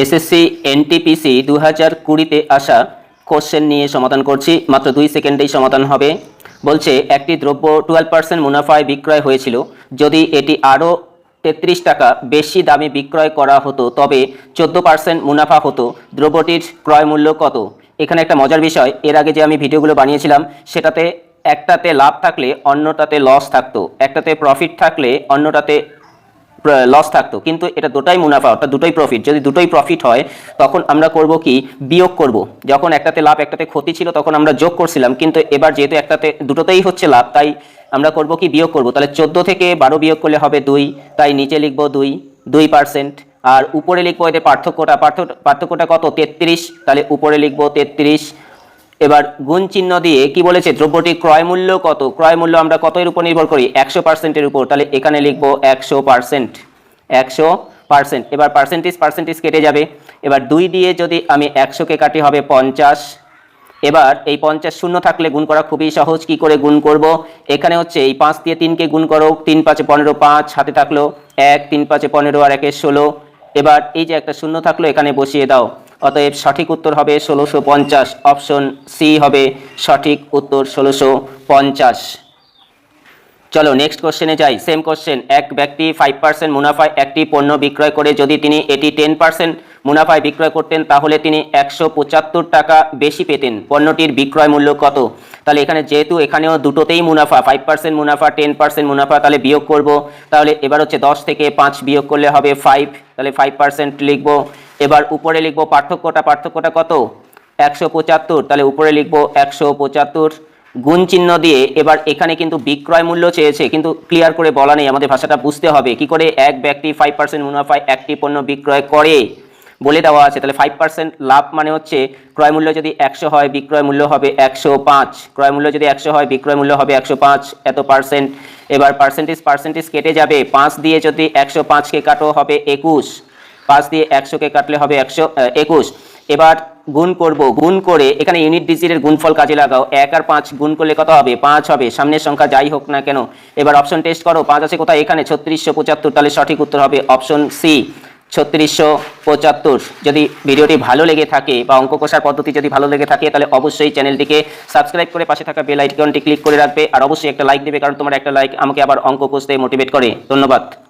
SSC, NTPC দু হাজার কুড়িতে আসা কোশ্চেন নিয়ে সমাধান করছি। মাত্র দুই সেকেন্ডেই সমাধান হবে। বলছে, একটি দ্রব্য টুয়েলভ পার্সেন্ট মুনাফায় বিক্রয় হয়েছিল। যদি এটি আরও তেত্রিশ টাকা বেশি দামে বিক্রয় করা হতো, তবে চোদ্দ পার্সেন্ট মুনাফা হতো। দ্রব্যটির ক্রয় মূল্য কত? এখানে একটা মজার বিষয়। এর আগে যে আমি ভিডিওগুলো বানিয়েছিলাম, সেটাতে একটাতে লাভ থাকলে অন্যটাতে লস থাকতো। একটাতে প্রফিট থাকলে অন্যটাতে লস থাকতো। কিন্তু এটা দুটাই মুনাফা, অর্থাৎ দুটোই প্রফিট যদি দুটোই প্রফিট হয়, তখন আমরা করব কি? বিয়োগ করব। যখন একটাতে লাভ, একটাতে ক্ষতি ছিল, তখন আমরা যোগ করছিলাম। কিন্তু এবার যেহেতু একটাতে, দুটোতেই হচ্ছে লাভ, তাই আমরা করব কি? বিয়োগ করব। তাহলে চোদ্দ থেকে বারো বিয়োগ করলে হবে দুই, তাই নিচে লিখব দুই দুই পার্সেন্ট আর উপরে লিখব এতে পার্থক্যটা, পার্থ- পার্থক্যটা কত? তেত্রিশ। তাহলে উপরে লিখব তেত্রিশ এবার গুণ চিহ্ন দিয়ে কি বলেছে? দ্রব্যটি ক্রয় মূল্য কত? ক্রয় মূল্য আমরা কত এর উপর নির্ভর করি? একশো পার্সেন্টের উপর। তাহলে এখানে লিখব একশো পার্সেন্ট একশো পার্সেন্ট এবার পার্সেন্টেজ পার্সেন্টেজ কেটে যাবে। এবার দুই দিয়ে যদি আমি একশোকে কাটি হবে পঞ্চাশ। এবার এই পঞ্চাশ শূন্য থাকলে গুণ করা খুবই সহজ। কি করে গুণ করব? এখানে হচ্ছে এই পাঁচ দিয়ে তিনকে গুণ করো। তিন পাঁচে পনেরো, পাঁচ হাতে থাকল এক, তিন পাঁচে পনেরো আর একে ষোলো। এবার এই যে একটা শূন্য থাকল, এখানে বসিয়ে দাও। অতএব সঠিক উত্তর হবে ষোলোশো পঞ্চাশ, অপশন সি হবে সঠিক উত্তর ষোলোশো পঞ্চাশ। চলো নেক্সট কোশ্চেনে যাই সেম কোশ্চেন এক ব্যক্তি ফাইভ পার্সেন্ট মুনাফায় একটি পণ্য বিক্রয় করে, যদি তিনি এটি টেন পার্সেন্ট মুনাফায় বিক্রয় করতেন, তাহলে তিনি একশো পঁচাত্তর টাকা বেশি পেতেন। পণ্যটির বিক্রয় মূল্য কত? তাহলে এখানে যেহেতু এখানেও দুটোতেই মুনাফা ফাইভ পার্সেন্ট মুনাফা টেন পার্সেন্ট মুনাফা, তাহলে বিয়োগ করব। তাহলে এবার হচ্ছে দশ থেকে পাঁচ বিয়োগ করলে হবে ফাইভ তাহলে ফাইভ পার্সেন্ট লিখব। এবার উপরে লিখব পার্থক্যটা পার্থক্যটা কত? একশো পঁচাত্তর, তাহলে উপরে লিখব একশো পঁচাত্তর। গুণ চিহ্ন দিয়ে এবার এখানে কিন্তু বিক্রয় মূল্য চেয়েছে, কিন্তু ক্লিয়ার করে বলা নেই, আমাদের ভাষাটা বুঝতে হবে। কি করে? এক ব্যক্তি ফাইভ পার্সেন্ট মুনাফায় একটি পণ্য বিক্রয় করে। বলে দেওয়া আছে, তাহলে ফাইভ পার্সেন্ট লাভ মানে হচ্ছে ক্রয় মূল্য যদি একশো হয়, বিক্রয় মূল্য হবে একশো পাঁচ। ক্রয় মূল্য যদি একশো হয়, বিক্রয় মূল্য হবে একশো পাঁচ, এত পার্সেন্ট এবার পার্সেন্টেজ পার্সেন্টেজ কেটে যাবে। পাঁচ দিয়ে যদি একশো পাঁচকে কাটো, হবে একুশ। পাঁচ দিয়ে একশোকে কাটলে হবে একশো একুশ। এবার গুণ করব, গুণ করে এখানে ইউনিট ডিজিটের গুণফল কাজে লাগাও। এক আর পাঁচ গুণ করলে কত হবে? পাঁচ হবে। সামনের সংখ্যা যাই হোক না কেন। এবার অপশন টেস্ট করো। পাঁচ আছে কোথায়? এখানে। ছত্রিশশো পঁচাত্তর। তাহলে সঠিক উত্তর হবে অপশন সি ছত্রিশশো পঁচাত্তর। যদি ভিডিওটি ভালো লেগে থাকে বা অঙ্ক কষার পদ্ধতি যদি ভালো লেগে থাকে, তাহলে অবশ্যই চ্যানেলটিকে সাবস্ক্রাইব করে পাশে থাকা বেল আইকনটি ক্লিক করে রাখবে। আর অবশ্যই একটা লাইক দেবে, কারণ তোমার একটা লাইক আমাকে আবার অঙ্ক কষতে মোটিভেট করে। ধন্যবাদ।